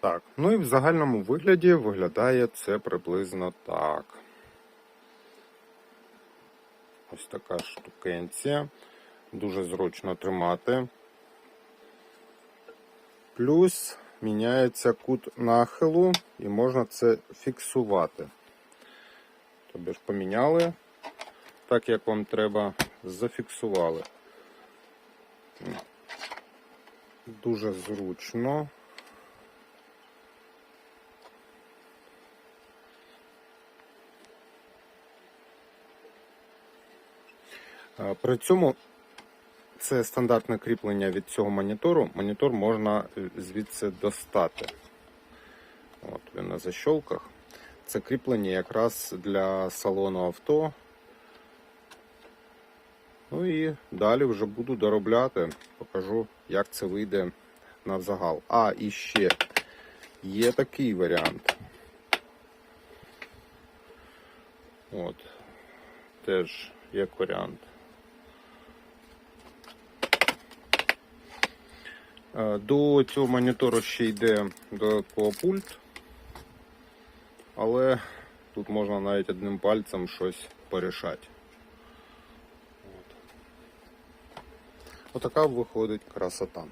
Так, ну і в загальному вигляді виглядає це приблизно так. Ось така штукенція. Дуже зручно тримати. Плюс міняється кут нахилу і можна це фіксувати. Тобі ж поміняли, так як вам треба, зафіксували. Дуже зручно. При цьому це стандартне кріплення від цього монітору. Монітор можна е, звідси достати. От він на защолках. Це кріплення якраз для салону авто. Ну і далі вже буду доробляти. Покажу, як це вийде на загал. А, і ще є такий варіант. От. Теж як варіант. До цього монітору ще йде додатково пульт, але тут можна навіть одним пальцем щось порішати. От. Отака виходить красота.